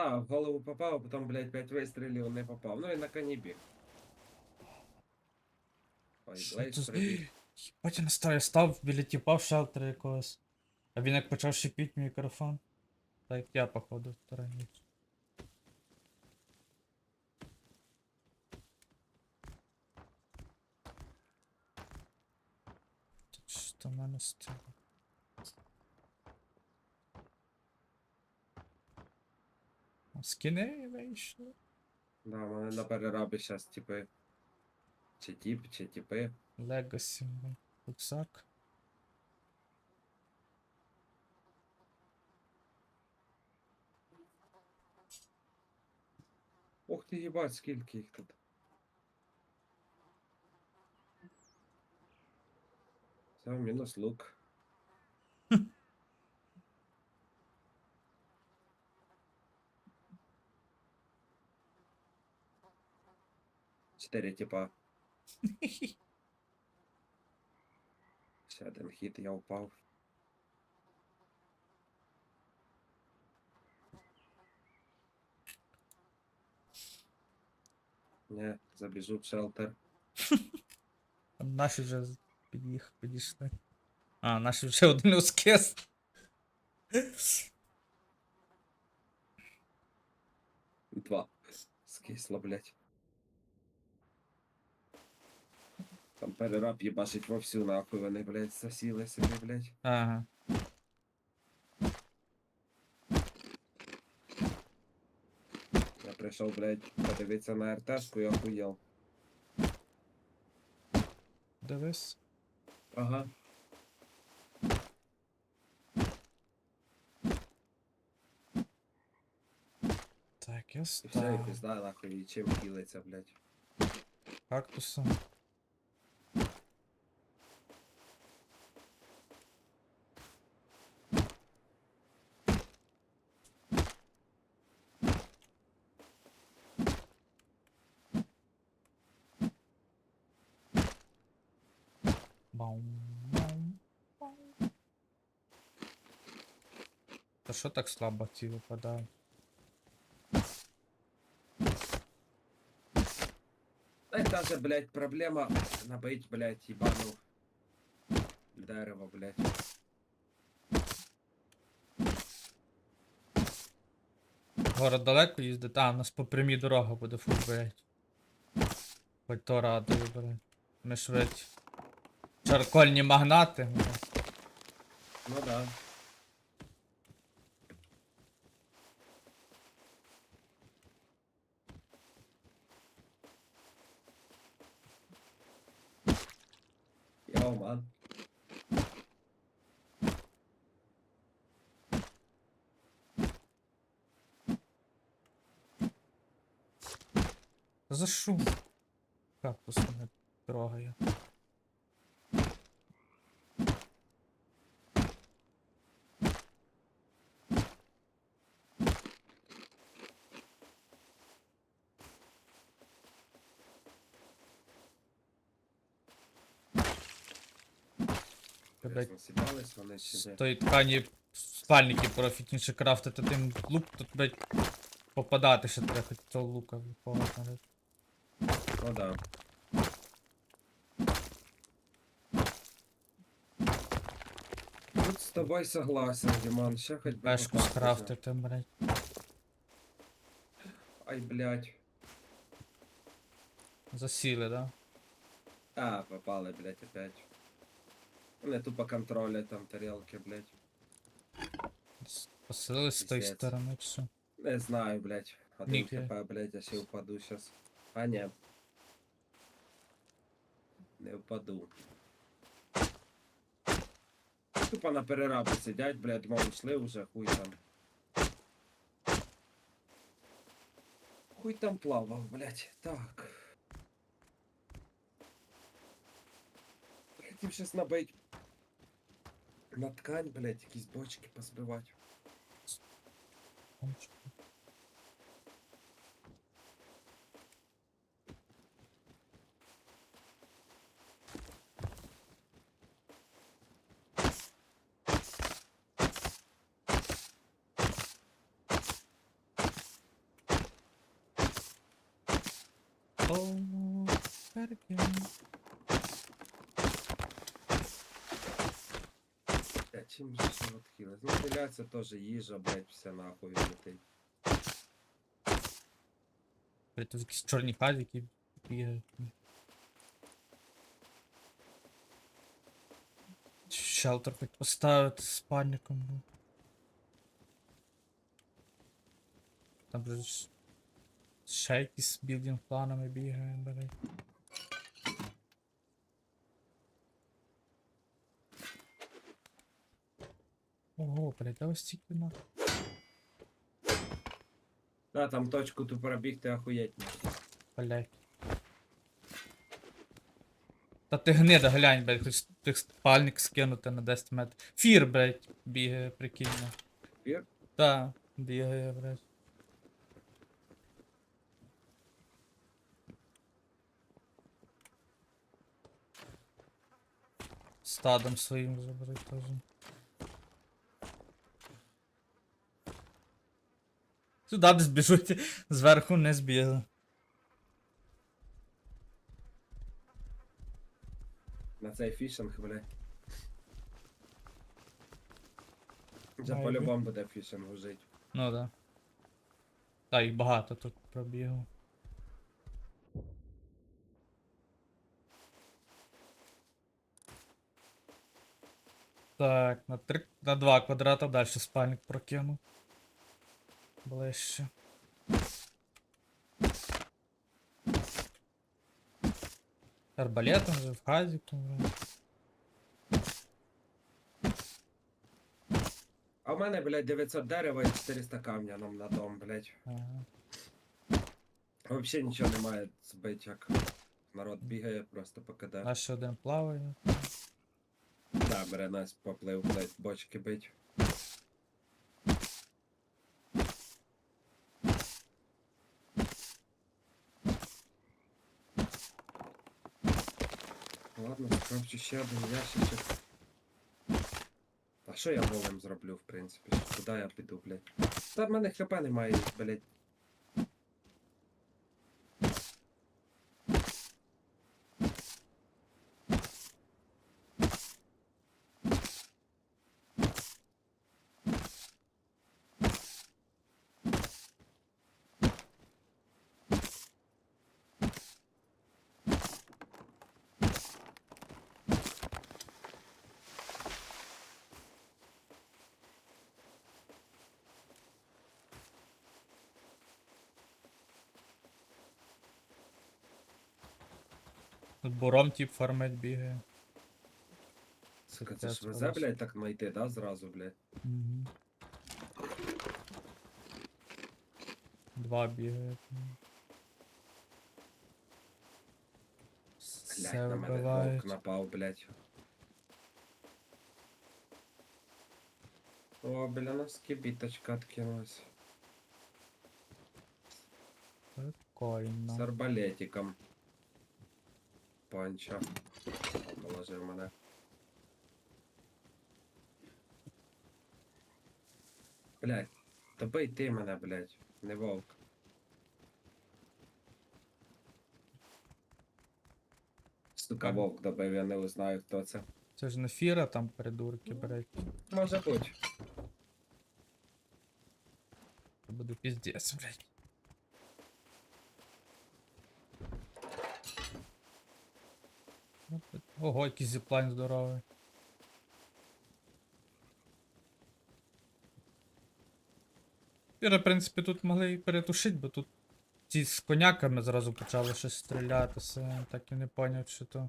Да, в голову попав, а потім, блядь, 5 вистрілів не попав. Ну і на коні біг. Ой, Що Блейд це за- прибіг. Єбать, я настаю, став біля тіпа в шелтері якогось. А він як почав шипіть мікрофон. Так як я, походу, раніше. Тут Що в мене з А, вийшли. Да, мене на перерабі зараз типи. Чи тіп, чи тіпи. Легасі, рюкзак. Ух ти їбать, скільки їх тут. Все, мінус лук. Чотири типа. Ще один хід, я упав. Не, забіжу в шелтер. Наші вже з- під'їх, підійшли. А, наші вже один ускес. Два. Скисло, блять. Там перераб їбашить вовсю нахуй, вони, блять, засіли собі, блять. Ага. Я прийшов, блять, подивитися на РТшку і охуєл. Дивись. Ага. Так, я І все, і став. нахуй, і чим хілиться, блять. Кактусом. Баум, баум, баум. Та що так слабо ці випадають? Ай, даже, блять, проблема набить, блять, ебану дерево, блять. Город далеко їздить, а, у нас по прямій дорога буде фу, блять. Хоч то радує, блять. Ми ж ведь чаркольні магнати. Ну да. Йоу, ман. За шум. Кактус мене трогає. Блядь, Насібались вони з тої ткані спальники профітніше крафтити, тим лук тут, блять, попадати ще треба хоч цього лука виповати. Ну да. Тут з тобою согласен, Діман, ще хоч би Пешку попасти, скрафтити, блять. Ай, блядь. Засіли, да? А, попали, блядь, опять. Вони тупо контролять там тарелки, блядь. С- Поселились з тої Пиздец. сторони, чи що? Не знаю, блядь. Один Ніки. хп, блядь, я ще упаду сейчас. А ні. Не впаду. Тупо на перерабі сидять, блядь, мов йшли вже, хуй там. Хуй там плавав, блядь. Так. Хотів щас набить. на ткань, блядь, якісь бочки позбивати. Oh, better чим же ще відхилити? Ну, стріляться теж їжа, блядь, вся нахуй летить. Блядь, тут якісь чорні хазики бігають. Шелтер хоч поставити з спальником. ну. Там же ж ще якісь з білдінг планами бігають, блядь. Ого, блядь, а ось ці на. Да, там точку ту пробігти охуєть. Блядь. Та ти гнида, глянь, блядь, хоч тих спальник скинути на 10 метрів. Фір, блядь, бігає, прикинь. Фір? Та, бігає, блядь. Стадом своїм заберуть теж. Сюди десь біжуть, зверху не збігли. На цей фішинг, блядь. Вже Має по-любому буде фішингу жить. Ну да. Та їх багато тут пробігу. Так, на 3, на 2 квадрата далі спальник прокину. Ближче. Арбалетом вже в хазіку. вже. А в мене, блядь, 900 дерева і 400 камня нам на дом, блядь. Ага. Вообще нічого немає збить, як народ бігає, просто. А ще один плаває. Да, бере нас поплив, блядь, бочки бить. Ще один ящичок. А що я голим зроблю, в принципі? Куди я піду, блядь? Та в мене хп немає, блядь. Тут буром тип фармить бігає. Сука, це ж везе, блядь, так знайти, да, зразу, блядь. Угу. Два бігають. Блядь, Все на мене вбивають. напав, блядь. О, біля нас кибіточка откинулась. Прикольно. З арбалетиком. Панча. Положив мене. Блядь, добий ти мене, блядь, не вовк. Сука, вовк добив, я не узнаю, хто це. Це ж не фіра там придурки, блять. Може бути. Це буде піздець, блять. Ого, якийсь зіплайн здоровий. Фіра, в принципі, тут могли і перетушити, бо тут ці з коняками зразу почали щось стрілятися. Так і не поняв, що то.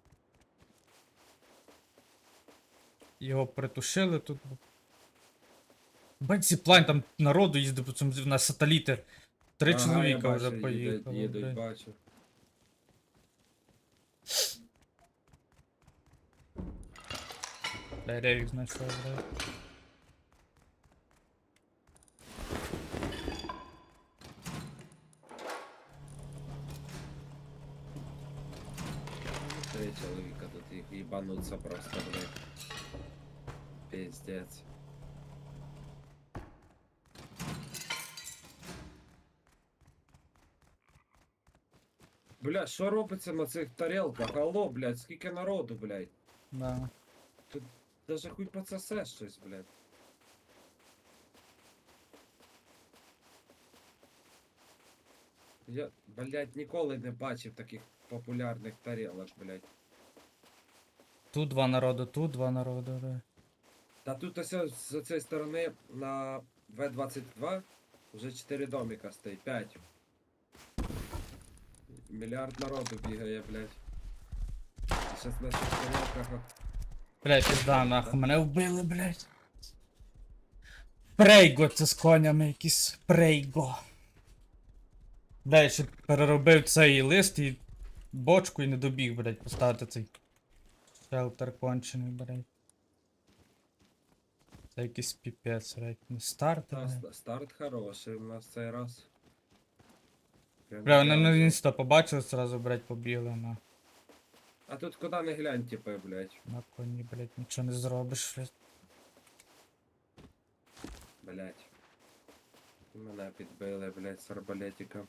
Його притушили тут. Бать зіплайн, там народу їздив по цьому зі- на сателіти. Три Ага, чоловіка я вже бачу, поїхали. Їдуть, їдуть, блядь. бачу. Дай ревік знайшов, блядь. Три чоловіка тут їх їбануться просто, блядь. Пиздец. Бля, що робиться на цих тарелках? Алло, блядь, скільки народу, блядь. Да. Даже хуй процесе щось, блядь. Я, блядь, ніколи не бачив таких популярних тарелок, блядь. Тут два народу, тут два народу, да. Та тут ось з цієї сторони на В-22 вже 4 домика стоїть, 5. Мільярд народу бігає, блядь. Щас на цих тарелках. Блять, пізда, нахуй, мене вбили, блять. Прейго, це з конями якісь прейго. Бля, я ще переробив цей лист і бочку і не добіг, блять, поставити цей шелтер кончений, блять. Це якийсь піпець, блять. Не старт, Та, блядь. ст- старт хороший у нас цей раз. Прям Бля, вони на інста побачили, сразу, блять, побігли на, А тут куди не глянь, типи, блядь. на коні, блять, нічого не зробиш, блять. Блядь. Мене підбили, блядь, з арбалетика.